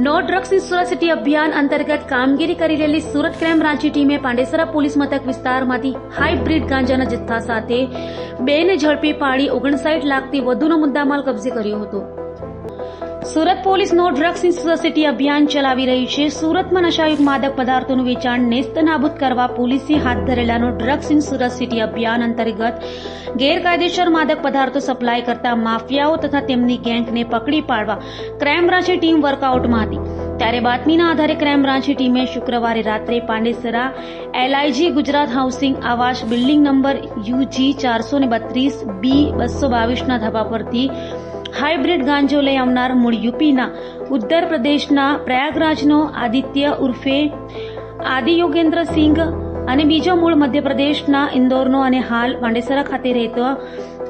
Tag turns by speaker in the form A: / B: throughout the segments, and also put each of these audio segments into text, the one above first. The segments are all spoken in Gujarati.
A: No drugs in Surat city અભિયાન અંતર્ગત કામગીરી કરી રહેલી સુરત ક્રાઇમ બ્રાન્ચની ટીમે પાંડેસરા પોલીસ મથક વિસ્તારમાંથી હાઇબ્રિડ ગાંજાના જથ્થા સાથે બેને ઝડપી પાડી ઓગણસાઠ લાખથી વધુનો મુદ્દામાલ કબજે કર્યો હતો Surat police no drugs in society અભિયાન ચલાવી રહી છે. સુરતમાં નશાયુક્ત માદક પદાર્થોનું વેચાણ નેસ્તનાબૂદ કરવા પોલીસે હાથ ધરેલાનો ડ્રગ્સ ઇન સુરત સિટી અભિયાન અંતર્ગત ગેરકાયદેસર માદક પદાર્થો સપ્લાય કરતા માફિયાઓ તથા તેમની ગેંગને પકડી પાડવા ક્રાઇમ બ્રાન્ચની ટીમ વર્કઆઉટમાં હતી. ત્યારે બાતમીના આધારે ક્રાઇમ બ્રાન્ચની ટીમે શુક્રવારે રાત્રે પાંડેસરા એલઆઈજી ગુજરાત હાઉસિંગ આવાસ બિલ્ડિંગ નંબર યુજી ચારસો ને બત્રીસ બી બસો બાવીસના ધાબા પરથી હાઇબ્રિડ ગાંજો લઈ આવનાર મૂળ યુપીના ઉત્તર પ્રદેશના પ્રયાગરાજનો આદિત્ય ઉર્ફે આદિ યોગેન્દ્ર સિંઘ અને બીજો મૂળ મધ્યપ્રદેશના ઇન્દોરનો અને હાલ પાંડેસરા ખાતે રહેતો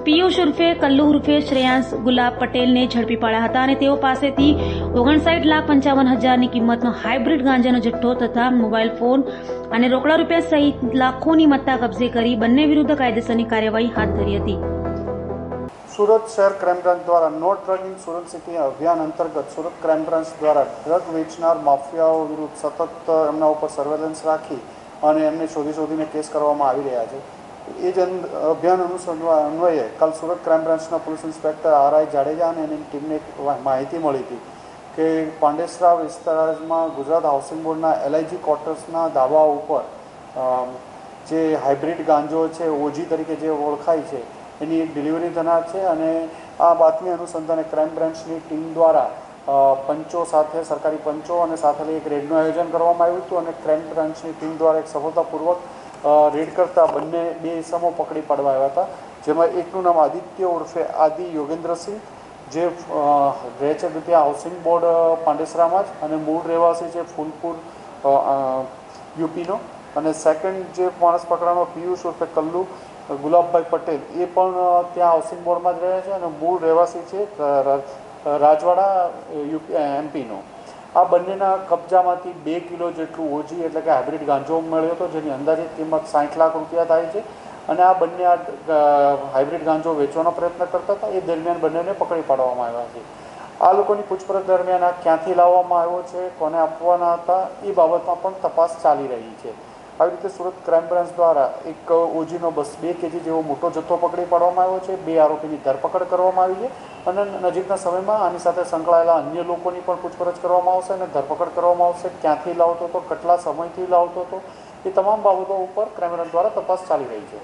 A: પિયુષ ઉર્ફે કલ્લુ ઉર્ફે શ્રેયાંશ ગુલાબ પટેલને ઝડપી પાડ્યા હતા અને તેઓ પાસેથી ઓગણસાઠ લાખ પંચાવન હજારની કિંમતનો હાઇબ્રિડ ગાંજાનો જથ્થો તથા મોબાઈલ ફોન અને રોકડા રૂપિયા સહિત લાખોની મત્તા કબજે કરી બંને વિરુદ્ધ કાયદેસરની કાર્યવાહી હાથ ધરી હતી
B: સુરત શહેર ક્રાઇમ બ્રાન્ચ દ્વારા no drug in Surat city અભિયાન અંતર્ગત સુરત ક્રાઇમ બ્રાન્ચ દ્વારા ડ્રગ વેચનાર માફિયાઓ વિરુદ્ધ સતત એમના ઉપર સર્વેલન્સ રાખી અને એમને શોધી શોધીને કેસ કરવામાં આવી રહ્યા છે. એ જ અભિયાન અનુસરવા, અન્વયે કાલ સુરત ક્રાઇમ બ્રાન્ચના police inspector R I Jadeja અને એની ટીમને માહિતી મળી હતી કે પાંડેસરા વિસ્તારમાં ગુજરાત હાઉસિંગ બોર્ડના એલઆઈજી ક્વાર્ટર્સના ધાબા ઉપર જે હાઇબ્રિડ ગાંજો છે, ઓજી તરીકે જે ઓળખાય છે એની એક ડિલિવરી થનાર છે અને આ બાતમી અનુસંધાને ક્રાઇમ બ્રાન્ચની ટીમ દ્વારા પંચો સાથે, સરકારી પંચો અને સાથે એક રેડનું આયોજન કરવામાં આવ્યું હતું અને ક્રાઇમ બ્રાન્ચની ટીમ દ્વારા એક સફળતાપૂર્વક રેડ કરતા બંને બે ઇસમો પકડી પાડવા આવ્યા હતા. જેમાં એકનું નામ આદિત્ય ઉર્ફે આદિ યોગેન્દ્રસિંહ, જે રહે છે ત્યાં હાઉસિંગ બોર્ડ પાંડેસરામાં જ અને મૂળ રહેવાસી છે ફૂલપુર યુપીનો. અને સેકન્ડ જે માણસ પકડાનો પિયુષ ઉર્ફે કલ્લુ, ગુલાબભાઈ પટેલ, એ પણ ત્યાં હાઉસિંગ બોર્ડમાં જ રહે છે અને મૂળ રહેવાસી છે રાજવાડા યુપી એમપીનો આ બંનેના કબજામાંથી બે કિલો જેટલું ઓજી એટલે કે હાઇબ્રિડ ગાંજો મળ્યો હતો, જેની અંદાજિત કિંમત સાઠ લાખ રૂપિયા થાય છે. અને આ બંને આ હાઇબ્રિડ ગાંજો વેચવાનો પ્રયત્ન કરતા હતા, એ દરમિયાન બંનેને પકડી પાડવામાં આવ્યા છે. આ લોકોની પૂછપરછ દરમિયાન આ ક્યાંથી લાવવામાં આવ્યો છે, કોને આપવાના હતા, એ બાબતમાં પણ તપાસ ચાલી રહી છે. આવી રીતે સુરત ક્રાઇમ બ્રાન્ચ દ્વારા એક ઓજીનો બસ બે કેજી જેવો મોટો જથ્થો પકડી પાડવામાં આવ્યો છે. બે આરોપીની ધરપકડ કરવામાં આવી છે અને નજીકના સમયમાં આની સાથે સંકળાયેલા અન્ય લોકોની પણ પૂછપરછ કરવામાં આવશે અને ધરપકડ કરવામાં આવશે. ક્યાંથી લાવતો હતો કેટલા સમયથી લાવતો હતો એ તમામ બાબતો ઉપર ક્રાઇમ બ્રાન્ચ દ્વારા તપાસ ચાલી રહી છે.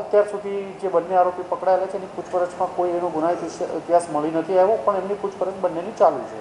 B: અત્યાર સુધી જે બંને આરોપી પકડાયેલા છે એની પૂછપરછમાં કોઈ એનો ગુનાહિત ઇતિહાસ મળી નથી આવ્યો પણ એમની પૂછપરછ બંનેની ચાલુ છે.